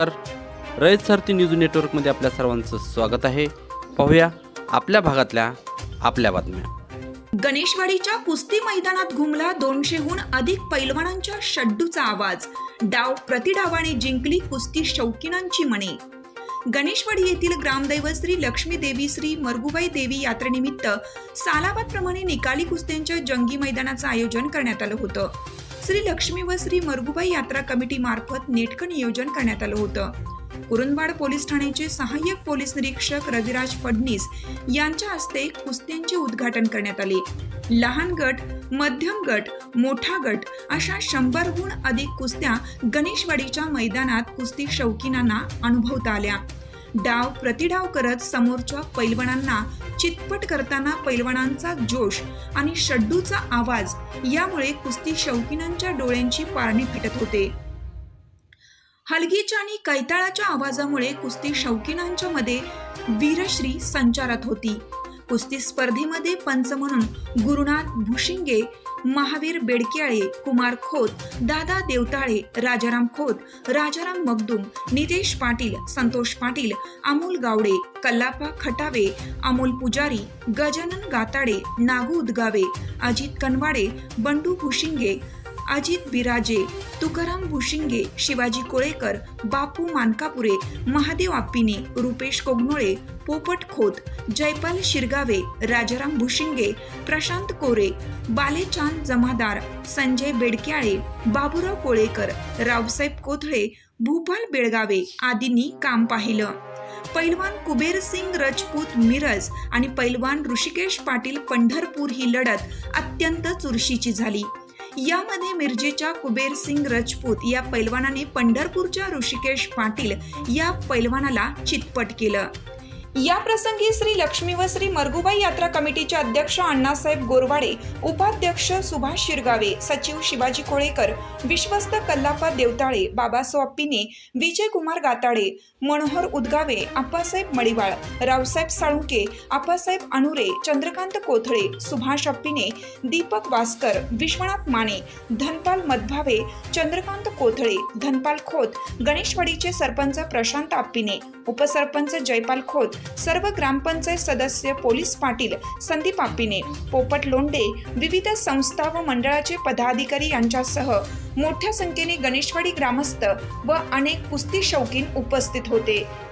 तर रयत सारथी न्यूज नेटवर्कमध्ये आपल्या सर्वांचं स्वागत आहे. पाहूया आपल्या भागातल्या आपल्या बातम्या. गणेशवाडीच्या कुस्ती मैदानात घुमला दोनशेहून अधिक पैलवानांच्या शड्डूचा आवाज. डाव प्रतिडावाने जिंकली कुस्ती शौकीनांची मने. गणेशवाडी येथील ग्रामदैवत श्री लक्ष्मी देवी श्री मरगुबाई देवी यात्रेनिमित्त सालाबादप्रमाणे निकाली कुस्त्यांच्या जंगी मैदानाचं आयोजन करण्यात आलं होतं. श्री लक्ष्मी व श्री मरगुबाई यात्रा कमिटी मार्फत नेटकं नियोजन करण्यात आलं होतं. कुरुंदवाड पोलीस ठाण्याचे सहाय्यक पोलीस निरीक्षक रविराज फडणीस यांच्या हस्ते कुस्त्यांचे उद्घाटन करण्यात आले. लहान गट मध्यम गट मोठा गट अशा शंभरहून अधिक कुस्त्या गणेशवाडीच्या मैदानात कुस्ती शौकीनांना अनुभवता आल्या. डाव प्रतिडाव करत समोरच्या पैलवानांना चितपट करताना पैलवानांचा जोश आणि शड्डूचा आवाज यामुळे कुस्ती शौकीनांच्या डोळ्यांची पारणी फिटत होते. हलगीच्या आणि कैताळाच्या आवाजामुळे कुस्ती शौकीनांच्या मध्ये वीरश्री संचारात होती. कुस्ती स्पर्धेमध्ये पंच म्हणून गुरुनाथ भुशिंगे महावीर बेडक्याळे कुमार खोत दादा देवताळे राजाराम खोत राजाराम मगदुम नितेश पाटील संतोष पाटील अमोल गावडे कल्लापा खटावे अमोल पुजारी गजानन गाताडे नागू उदगावे अजित कनवाडे बंडू भुशिंगे अजित बिराजे तुकाराम भुशिंगे शिवाजी कोळेकर बापू मानकापुरे महादेव आप्पिने रुपेश कोगनोळे पोपट खोत जयपाल शिरगावे राजाराम भुशिंगे प्रशांत कोरे बालेचांद जमादार संजय बेडक्याळे बाबुराव कोळेकर रावसाहेब कोथळे भूपाल बेळगावे आदींनी काम पाहिलं. पैलवान कुबेर सिंग रजपूत मिरज आणि पैलवान ऋषिकेश पाटील पंढरपूर ही लढत अत्यंत चुरशीची झाली. यामध्ये मिरजेच्या कुबेर सिंग रजपूत या पैलवानाने पंढरपूरच्या ऋषिकेश पाटील या पैलवानाला चितपट केलं. या प्रसंगी श्री लक्ष्मी व श्री मरगुबाई यात्रा कमिटीचे अध्यक्ष अण्णासाहेब गोरवाडे उपाध्यक्ष सुभाष शिरगावे सचिव शिवाजी कोळेकर विश्वस्त कल्लापा देवताळे बाबासो अप्पिने विजयकुमार गाताडे मनोहर उदगावे आप्पासाहेब मडिवाळ रावसाहेब साळुंके आप्पासाहेब अनुरे चंद्रकांत कोथळे सुभाष अप्पिने दीपक वासकर विश्वनाथ माने धनपाल मधभावे चंद्रकांत कोथळे धनपाल खोत गणेशवाडीचे सरपंच प्रशांत आप्पिने उपसरपंच जयपाल खोत सर्व ग्रामपंचायत सदस्य पोलीस पाटील संदीप आपिने पोपट लोंडे विविध संस्था व मंडळाचे पदाधिकारी यांच्यासह मोठ्या संख्येने गणेशवाडी ग्रामस्थ व अनेक कुस्ती शौकीन उपस्थित होते.